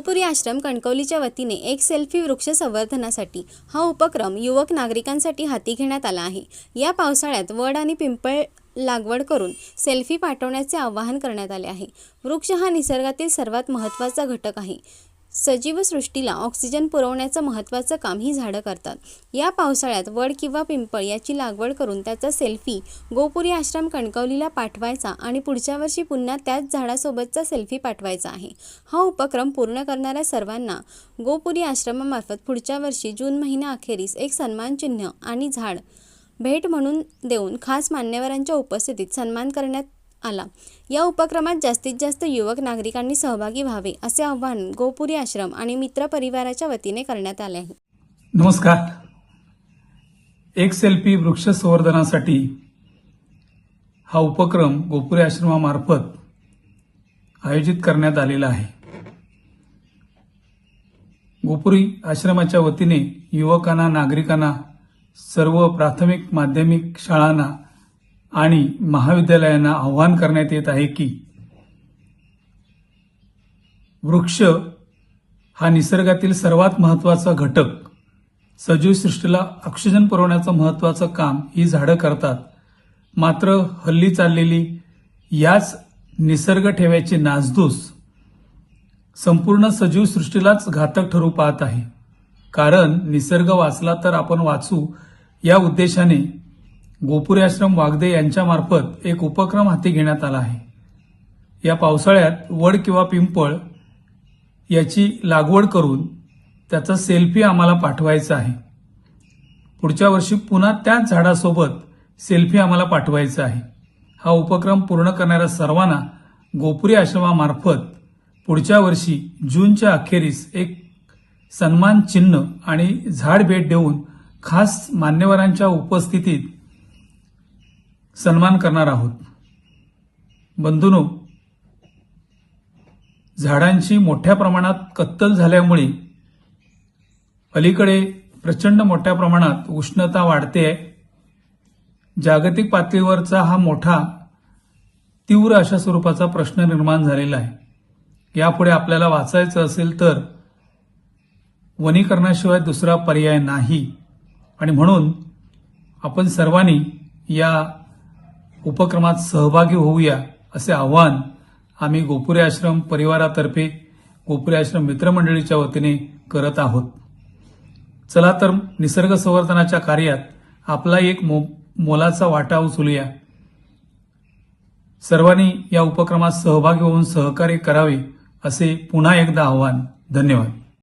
गोपुरी आश्रम कणकवलीच्या वतीने एक सेल्फी वृक्ष संवर्धनासाठी हा उपक्रम युवक नागरिकांसाठी हाती घेण्यात आला आहे. या पावसाळ्यात वड आणि पिंपळ लागवड करून सेल्फी पाठवण्याचे आवाहन करण्यात आले आहे. वृक्ष हा निसर्गातील सर्वात महत्त्वाचा घटक आहे. सजीव सृष्टीला ऑक्सिजन पुरवण्याचं महत्त्वाचं काम ही झाडं करतात. या पावसाळ्यात वड किंवा पिंपळ याची लागवड करून त्याचा सेल्फी गोपुरी आश्रम कणकवलीला पाठवायचा आणि पुढच्या वर्षी पुन्हा त्याच झाडासोबतचा सेल्फी पाठवायचा आहे. हा उपक्रम पूर्ण करणाऱ्या सर्वांना गोपुरी आश्रमामार्फत पुढच्या वर्षी जून महिना अखेरीस एक सन्मानचिन्ह आणि झाड भेट म्हणून देऊन खास मान्यवरांच्या उपस्थितीत सन्मान करण्यात आला. या उपक्रमात जास्तीत जास्त युवक नागरिकांनी सहभागी व्हावे असे आव्हान गोपुरी आश्रम आणि मित्र परिवाराच्या वतीने करण्यात आले आहे. नमस्कार. एक सेल्फी वृक्ष संवर्धनासाठी हा उपक्रम गोपुरी आश्रमामार्फत आयोजित करण्यात आलेला आहे. गोपुरी आश्रमाच्या वतीने युवकांना नागरिकांना सर्व प्राथमिक माध्यमिक शाळांना आणि महाविद्यालयांना आवाहन करण्यात येत आहे की वृक्ष हा निसर्गातील सर्वात महत्त्वाचा घटक सजीव सृष्टीला ऑक्सिजन पुरवण्याचं महत्वाचं काम ही झाडं करतात. मात्र हल्ली चाललेली याच निसर्ग ठेव्याची नासधूस संपूर्ण सजीव सृष्टीलाच घातक ठरू पाहत आहे. कारण निसर्ग वाचला तर आपण वाचू या उद्देशाने गोपुरी आश्रम वागदे यांच्यामार्फत एक उपक्रम हाती घेण्यात आला आहे. या पावसाळ्यात वड किंवा पिंपळ याची लागवड करून त्याचा सेल्फी आम्हाला पाठवायचा आहे. पुढच्या वर्षी पुन्हा त्याच झाडासोबत सेल्फी आम्हाला पाठवायचा आहे. हा उपक्रम पूर्ण करणाऱ्या सर्वांना गोपुरी आश्रमामार्फत पुढच्या वर्षी जूनच्या अखेरीस एक सन्मान चिन्ह आणि झाड भेट देऊन खास मान्यवरांच्या उपस्थितीत सन्मान करणार आहोत. बंधूनो झाडांची मोठ्या प्रमाणात कत्तल झाल्यामुळे अलीकडे प्रचंड मोठ्या प्रमाणात उष्णता वाढते आहे. जागतिक पातळीवरचा हा मोठा तीव्र अशा स्वरूपाचा प्रश्न निर्माण झालेला आहे. यापुढे आपल्याला वाचायचं असेल तर वनीकरणाशिवाय दुसरा पर्याय नाही. आणि म्हणून आपण सर्वांनी या उपक्रमात सहभागी होऊया असे आवाहन आम्ही गोपुरे आश्रम परिवारातर्फे गोपुरे आश्रम मित्रमंडळीच्या वतीने करत आहोत. चला तर निसर्ग संवर्धनाच्या कार्यात आपला एक मो मोलाचा वाटा उचलूया. सर्वांनी या उपक्रमात सहभागी होऊन सहकार्य करावे असे पुन्हा एकदा आव्हान. धन्यवाद.